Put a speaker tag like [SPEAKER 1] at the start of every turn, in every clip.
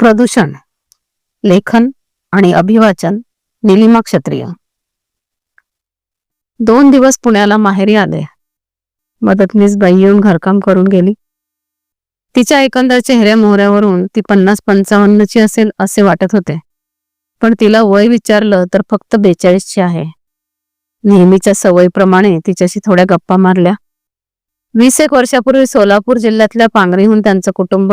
[SPEAKER 1] प्रदूषण लेखन आणि अभिवाचन निलिमा क्षत्रिय. दोन दिवस पुण्याला माहेरी आले. मदतनीस बाई येऊन घरकाम करून गेली. तिच्या एकंदर चेहऱ्या मोहऱ्यावरून ती पन्नास पंचावन्नची असेल असे वाटत होते. पण तिला वय विचारलं तर फक्त बेचाळीसची आहे. नेहमीच्या सवयीप्रमाणे तिच्याशी थोड्या गप्पा मारल्या. वीस एक वर्षापूर्वी सोलापूर जिल्ह्यातल्या पांगरीहून त्यांचं कुटुंब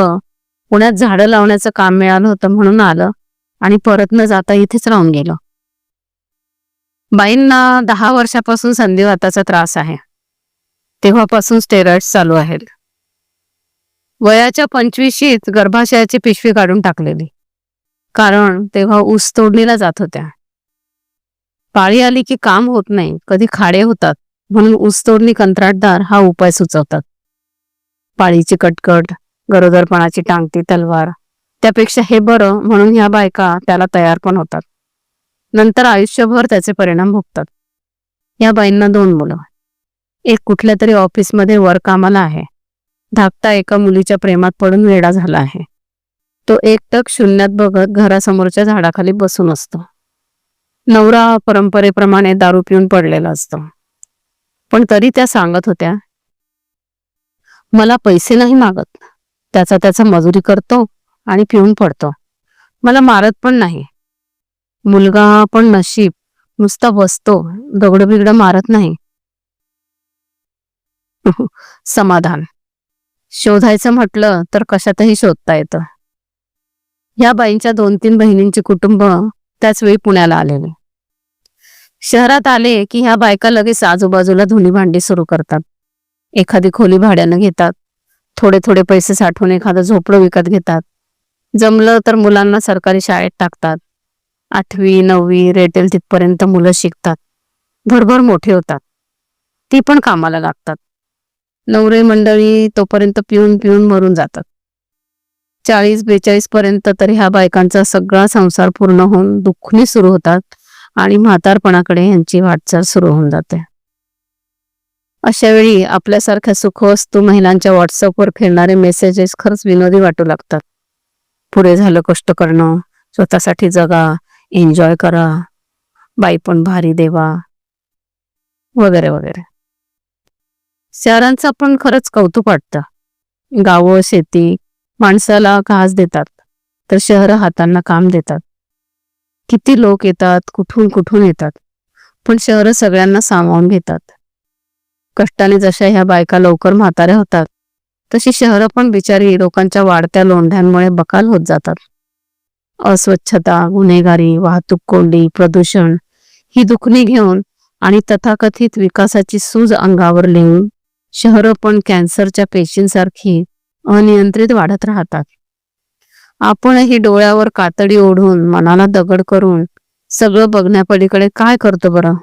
[SPEAKER 1] पुण्यात झाडं लावण्याचं काम मिळालं होतं म्हणून आलं आणि परत न जाता इथेच राहून गेलो. बाईंना दहा वर्षापासून संधिवाताचा त्रास आहे. तेव्हापासून स्टेरॉइड्स चालू आहेत. वयाच्या पंचवीशीत गर्भाशयाची पिशवी काढून टाकलेली. कारण तेव्हा ऊस तोडणीला जात होत्या. पाळी आली की काम होत नाही कधी खाडे होतात म्हणून ऊस तोडणी कंत्राटदार हा उपाय सुचवतात. पाळीची कटकट गरोदरपणाची टांगती तलवार. त्यापेक्षा हे बरं म्हणून ह्या बायका त्याला तयार पण होतात. नंतर आयुष्यभर त्याचे परिणाम भोगतात. या बाईंना दोन मुलं. एक कुठल्या तरी ऑफिसमध्ये वर कामाला आहे. धाकटा एका मुलीच्या प्रेमात पडून वेडा झाला आहे. तो एकटक शून्यात बघत घरासमोरच्या झाडाखाली बसून असतो. नवरा परंपरेप्रमाणे दारू पिऊन पडलेला असतो. पण तरी त्या सांगत होत्या मला पैसे नाही मागत. त्याचा त्याचा मजुरी करतो आणि पिऊन पडतो. मला मारत पण नाही. मुलगा पण नशीब नुसता बसतो दगड बिगड मारत नाही. समाधान. शोधायचं म्हटलं तर कशातही शोधता येतं. ह्या बाईंच्या दोन तीन बहिणींची कुटुंब त्याच वेळी पुण्याला आलेले. शहरात आले की ह्या बायका लगेच आजूबाजूला धुणी भांडी सुरू करतात. एखादी खोली भाड्यानं घेतात. थोडे थोडे पैसे साठवून एखादं झोपडं विकत घेतात. जमलं तर मुलांना सरकारी शाळेत टाकतात. आठवी नववी रेटेल तिथपर्यंत मुलं शिकतात. भरभर मोठे होतात. ती पण कामाला लागतात. नवरे मंडळी तोपर्यंत पिऊन पिऊन मरून जातात. चाळीस बेचाळीस पर्यंत तर ह्या बायकांचा सगळा संसार पूर्ण होऊन दुःखनी सुरू होतात आणि म्हातारपणाकडे यांची वाटचाल सुरू होऊन जाते. अशा वेळी आपल्यासारख्या सुखवस्तू महिलांच्या व्हॉट्सअपवर फिरणारे मेसेजेस खरंच विनोदी वाटू लागतात. पुरे झालं कष्ट करणं स्वतःसाठी जगा एन्जॉय करा बाई पण भारी देवा वगैरे वगैरे. शहरांचं पण खरंच कौतुक वाटतं. गावं शेती माणसाला घास देतात तर शहर हातांना काम देतात. किती लोक येतात कुठून कुठून येतात पण शहर सगळ्यांना सामावून घेतात. कष्टाने जशा ह्या बायका लवकर म्हाताऱ्या होतात तशी शहरं पण बिचारी लोकांच्या वाढत्या लोंढ्यांमुळे बकाल होत जातात. अस्वच्छता गुन्हेगारी वाहतूक कोंडी प्रदूषण ही दुखणी घेऊन आणि तथाकथित विकासाची सूज अंगावर लिहून शहरं पण कॅन्सरच्या पेशींसारखी अनियंत्रित वाढत राहतात. आपणही डोळ्यावर कातडी ओढून मनाला दगड करून सगळं बघण्यापलीकडे काय करतो बरं?